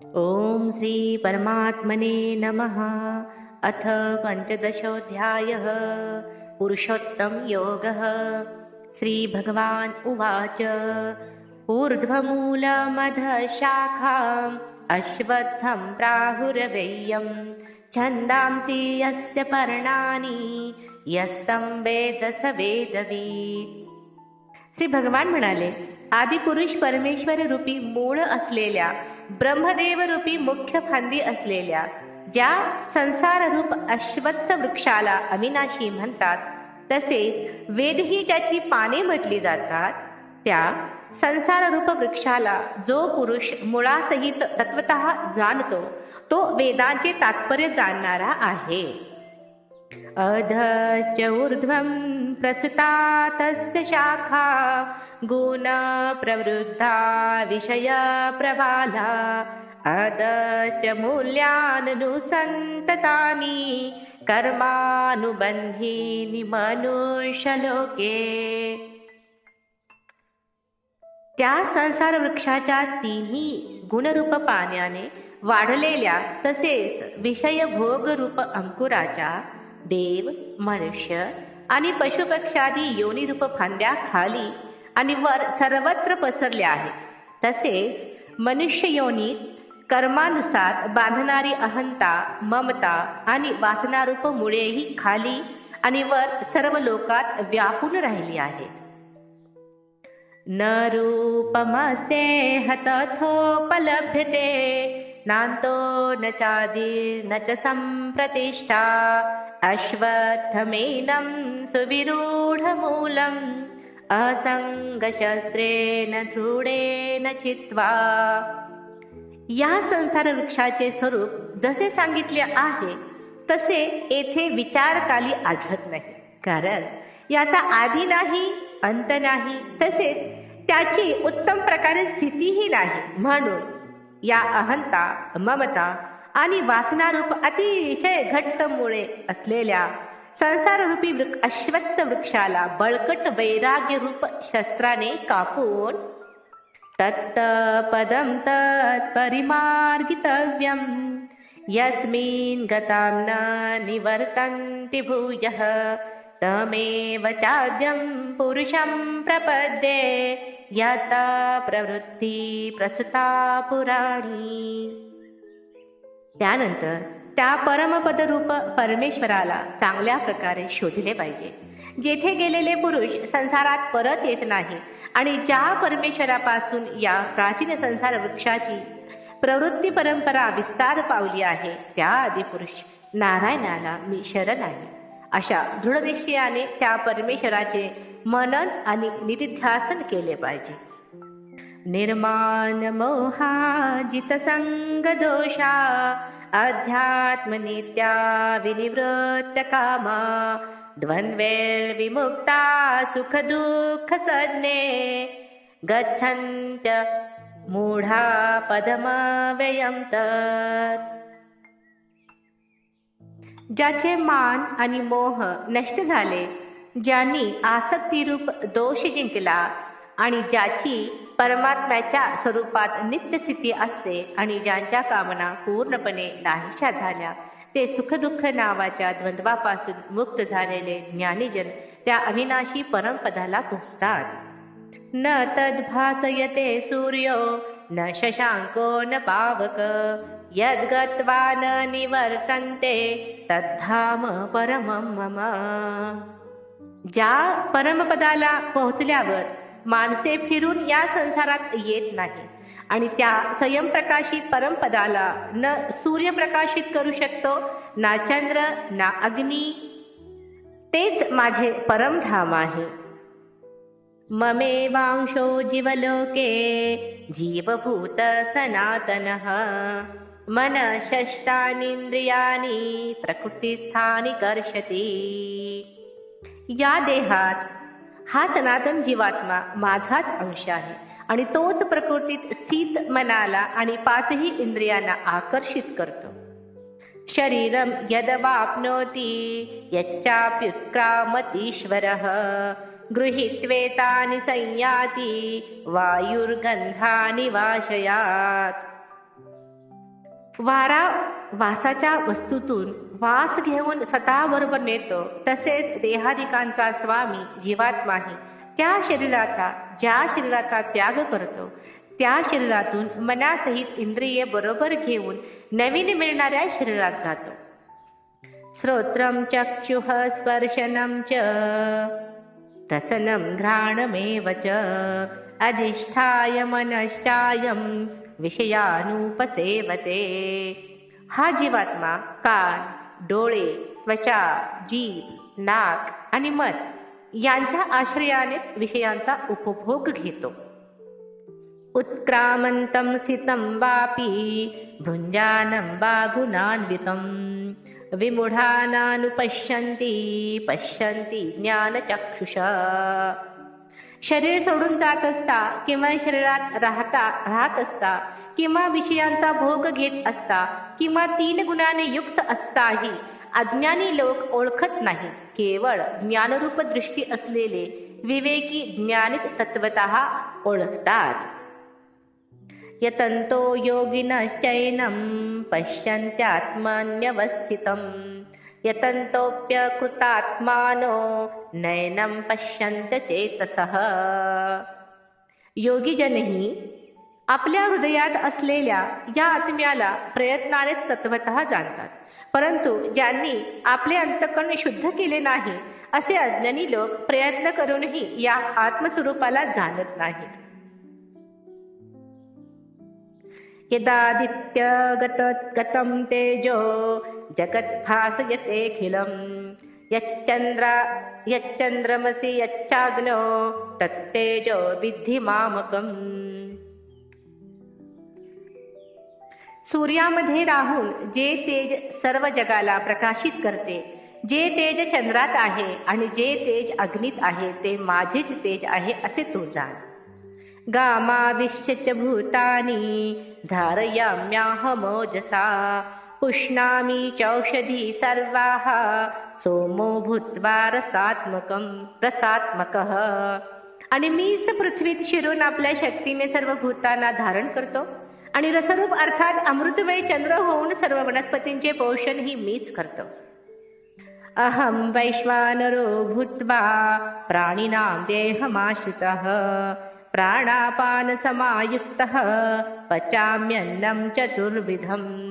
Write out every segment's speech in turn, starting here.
ॐ श्रीपरमात्मने नमः। अथ पञ्चदशोऽध्यायः। पुरुषोत्तमयोगः श्रीभगवान् उवाच। ऊर्ध्वमूलमधशाखाम् अश्वत्थं प्राहुरवेयं छन्दांसि यस्य पर्णानि यस्तं वेद स वेदवीत् श्री भगवान म्हणाले आदिपुरुष परमेश्वर रूपी मूळ असलेल्या ब्रह्मदेवरूपी मुख्य फांदी असलेल्या ज्या संसाररूप अश्वत्थ वृक्षाला अविनाशी म्हणतात तसेच वेदही ज्याची पाने म्हटली जातात त्या संसाररूप वृक्षाला जो पुरुष मुळासहित तत्वत जाणतो तो वेदांचे तात्पर्य जाणणारा आहे. अधश्च ऊर्ध्वं प्रसृता तस्य शाखा गुणप्रवृद्धा विषयप्रबाला अदश्च मूल्याननुसन्ततानि कर्मानुबन्धीनि मनुष्यलोके। त्या संसार वृक्षाच्या तिन्ही गुणरूप पाण्याने वाढलेल्या तसेच विषयभोगरूप अंकुराच्या देव मनुष्य आणि पशुपक्षादी योनिरूप फांद्या खाली आणि वर सर्वत्र पसरल्या आहेत. तसेच मनुष्य योनीत कर्मानुसार बांधणारी अहंता ममता आणि वासनारूप मुळेही खाली आणि वर सर्व लोकात व्यापून राहिली आहेत. न रूपमस्येह तथोपलभ्यते नान्तो न चादिर्न च संप्रतिष्ठा अश्वत्थमेनं सुविरूढमूलम् असङ्गशस्त्रेण दृढेन चित्वा। या संसार वृक्षाचे स्वरूप जसे सांगितले आहे तसे येथे विचारकाली आढळत नाही. कारण याचा आधी नाही अंत नाही तसेच त्याची उत्तम प्रकारे स्थितीही नाही. म्हणून या अहंता ममता आणि वासनारूप अतिशय घट्ट मुळे असलेल्या संसाररूपी वृक्ष अश्वत्थ वृक्षाला बळकट वैराग्य रूप शस्त्राने कापून तत्पदं तत्परिमार्गितव्यं यस्मिन् गतां न निवर्तन्ति भूयः तमेव चाद्यं पुरुषं प्रपद्ये यता प्रवृत्ति प्रसुता पुराणी। त्यानंतर त्या परमपद रूप परमेश्वराला चांगल्या प्रकारे शोधले पाहिजे. जेथे गेलेले पुरुष संसारात परत येत नाही आणि ज्या परमेश्वरापासून या प्राचीन संसार वृक्षाची प्रवृत्ती परंपरा विस्तार पावली आहे त्या आदिपुरुष नारायणाला मी शरण आहे. अशा दृढनिश्चयाने त्या परमेश्वराचे मनन आणि निधिध्यासन केले पाहिजे. निर्माण मोहाजित संग दोषा अध्यात्मनित्या विनिवृत्त कामा विमुक्ता सुख दुःख सज्ञे मूढा पदमव्ययं तत्। ज्याचे मान आणि मोह नष्ट झाले ज्यांनी आसक्तीरूप दोष जिंकला आणि ज्याची परमात्म्याच्या स्वरूपात नित्यस्थिती असते आणि ज्यांच्या कामना पूर्णपणे नाहीशा झाल्या ते सुखदुःख नावाच्या द्वंद्वापासून मुक्त झालेले ज्ञानीजन त्या अविनाशी परमपदाला पोचतात न तद्भासयते सूर्यो न शशांको न पावक यद्गत्वा न निवर्तन्ते तद्धाम परमं मम. ज्या परमपदाला पोहोचल्यावर माणसे फिरून या संसारात येत नाही. आणि त्या स्वयंप्रकाशित परमपदाला न सूर्य प्रकाशित करू शकतो ना चंद्र ना अग्नी. तेच माझे परमधाम आहे. ममेवांशो जीवलोके जीवभूत सनातन. मन षष्टानिंद्रियानी प्रकृतीस्थानी कर्षती. या देहात हा सनातन जीवात्मा माझाच अंश आहे. आणि तोच प्रकृतीत स्थित मनाला आणि पाचही इंद्रियांना आकर्षित करतो. शरीरं यदवाप्नोति यच्चाप्युत्क्रामतीश्वरः. गृहीत्वेतानि संयाती वायुर्गन्धानि वाशयात्. वारा वासाच्या वस्तूतून वास घेऊन स्वतःबरोबर नेतो. तसेच देहादिकांचा स्वामी जीवात्माही त्या शरीराचा ज्या शरीराचा त्याग करतो त्या शरीरातून मनासहित इंद्रिये बरोबर घेऊन नवीन मिळणाऱ्या शरीरात जातो. श्रोत्रं चक्षुः स्पर्शनं च रसनं घ्राणमेव च अधिष्ठाय मनश्चायं विषयानुपसेवते. हा जीवात्मा कान डोळे त्वचा जीभ नाक आणि मन यांच्या आश्रयानेच विषयांचा उपभोग घेतो. उत्क्रामन्तं स्थितं वापी भुञ्जानं वा गुणान्वितं। विमूढानानुपश्यन्ति पश्यन्ति ज्ञानचक्षुषा। शरीर सोडून जात असता किंवा शरीरात राहता राहत असता किंवा विषयांचा भोग घेत असता किंवा तीन गुणाने युक्त असताही अज्ञानी लोक ओळखत नाहीत. केवळ ज्ञानरूप दृष्टी असलेले विवेकी ज्ञानीच तत्वत ओळखतात. यतंतो योगिनश्चैनं पश्यन्त्यात्मन्यवस्थितं यतन्तोऽप्यकृतात्मानो नयनं पश्यन्त चेतसः। योगीजनही आपल्या हृदयात असलेल्या या आत्म्याला प्रयत्नानेच तत्वत जाणतात. परंतु ज्यांनी आपले अंतकरण शुद्ध केले नाही असे अज्ञानी लोक प्रयत्न करूनही या आत्मस्वरूपाला जाणत नाहीत. यदादित्य गत गतम तेजो जगद्भासयतेऽखिलं यच्चन्द्र यच्चन्द्रमसि यच्चाग्नो तत्तेजो विद्धि मामकम्। सूर्यामध्ये राहून जे तेज सर्व जगाला प्रकाशित करते जे तेज चंद्रात आहे आणि जे तेज अग्नीत आहे ते माझेच तेज आहे असे तो जाण। गामाविश्य भूतानी धारयाम्याहमोजसा पुष्णामी चौषधी सर्वाः। सोमो भूत्वा रसात्मकं रसात्मकः। आणि मीच पृथ्वीत शिरून आपल्या शक्तीने सर्व भूतांना धारण करतो आणि रसरूप अर्थात अमृतमय चंद्र होऊन सर्व वनस्पतींचे पोषण ही मीच करतो. अहम वैश्वानरो भूत्वा प्राणिनां देहमाश्रितः प्राणापानसमायुक्तः पचाम्यन्नं चतुर्विधम्।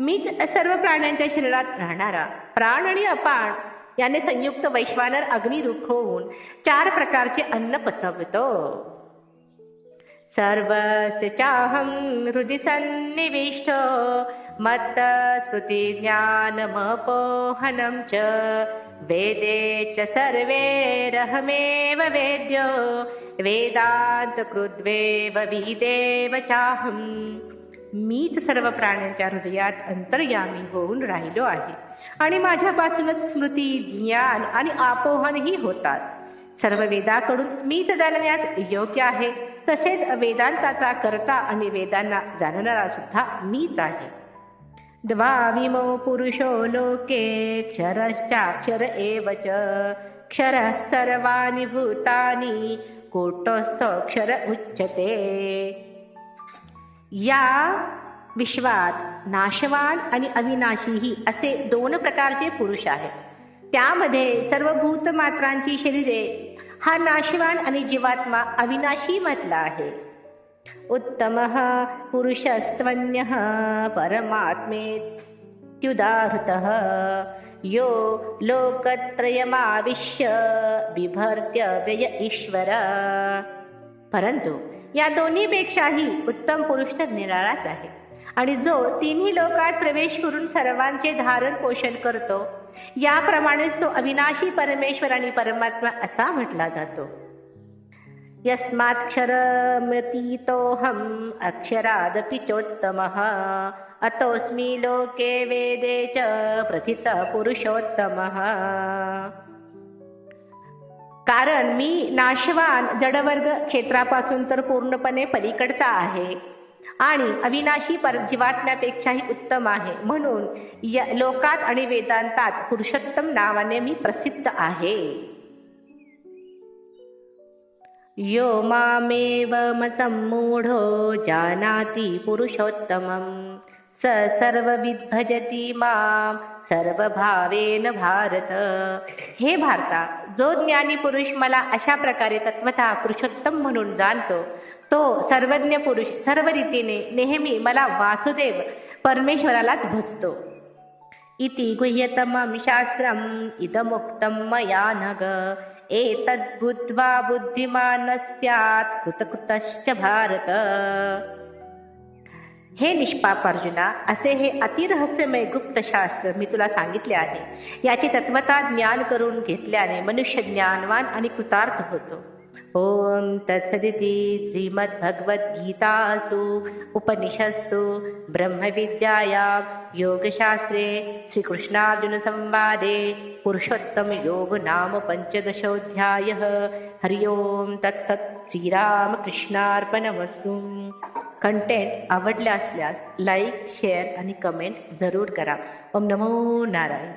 मीच सर्व प्राण्यांच्या शरीरात राहणारा प्राण आणि अपाण याने संयुक्त वैश्वानर अग्निरूप होऊन चार प्रकारचे अन्न पचवतो. सर्वस्य चाहं हृदि सन्निविष्टो मत्तस्मृतिज्ञानमपोहनं च वेदे च सर्वेरहमेव वेदांत वेदान्तकृद्वेव विदेव चाहं मीच सर्व प्राण्यांच्या हृदयात अंतर्यामी होऊन राहिलो आहे. आणि माझ्यापासूनच स्मृती ज्ञान आणि आपोहनही होतात. सर्व वेदाकडून मीच जाणण्यास योग्य आहे. तसेच वेदांताचा करता आणि वेदांना जाणणारा सुद्धा मीच आहे. द्वाविमो पुरुषो लोके क्षरश्चाक्षर एव च क्षरः सर्वाणि भूतानि कोटस्थोक्षर उच्यते. या विश्वात नाशवान आणि अविनाशीही असे दोन प्रकारचे पुरुष आहेत. त्यामध्ये सर्व भूतमात्रांची शरीरे हा नाशवान आणि जीवात्मा अविनाशी म्हटला आहे. उत्तम पुरुषस्त्वन्य परमात्मेत्युदाहृत। यो लोकत्रयमाविश्य बिभर्त्य व्यय ईश्वर। परंतु या दोन्हीपेक्षाही उत्तम पुरुष तर निराळाच आहे. आणि जो तिन्ही लोकात प्रवेश करून सर्वांचे धारण पोषण करतो याप्रमाणेच तो अविनाशी परमेश्वर आणि परमात्मा असा म्हटला जातो. यस्माक्षरमतीतोऽहम् अक्षरादपि चोत्तमः अतोऽस्मि लोके वेदे च प्रथित पुरुषोत्तमः कारण मी नाशवान जडवर्ग क्षेत्रापासून तर पूर्णपणे पलीकडचा आहे. आणि अविनाशी पर जीवात्म्यापेक्षाही उत्तम आहे. म्हणून या लोकात आणि वेदांतात पुरुषोत्तम नावाने मी प्रसिद्ध आहे. यो मामेवमसम्मूढो जानाति पुरुषोत्तमम्. स सर्वविद्भजति मां सर्वभावेन भारत. हे भारता जो ज्ञानी पुरुष मला अशा प्रकारे तत्वता पुरुषोत्तम म्हणून जाणतो तो सर्वज्ञ पुरुष सर्व रीतीने नेहमी मला वासुदेव परमेश्वरालाच भजतो. इति गुह्यतमं शास्त्रम् इदमुक्तं मया नग. एतद्बुद्ध्वा बुद्धिमानस्यात् स्यात् कृतकृतश्च भारत. हे निष्पाप अर्जुना असे हे अतिरहस्यमय गुप्त शास्त्र मी तुला सांगितले आहे. याचे तत्वता ज्ञान करून घेतल्याने मनुष्य ज्ञानवान आणि कृतार्थ होतो. ओम तत्सदिति श्रीमद्भगवद्गीतासु उपनिषत्सु ब्रह्मविद्यायां योगशास्त्रे श्रीकृष्णार्जुनसंवादे पुरुषोत्तमयोग नाम पञ्चदशोऽध्यायः हरि ओं तत्सत् श्रीरामकृष्णार्पणमस्तु. कंटेंट आवडले असल्यास लाईक शेअर आणि कमेंट जरूर करा. ओम नमो नारायण.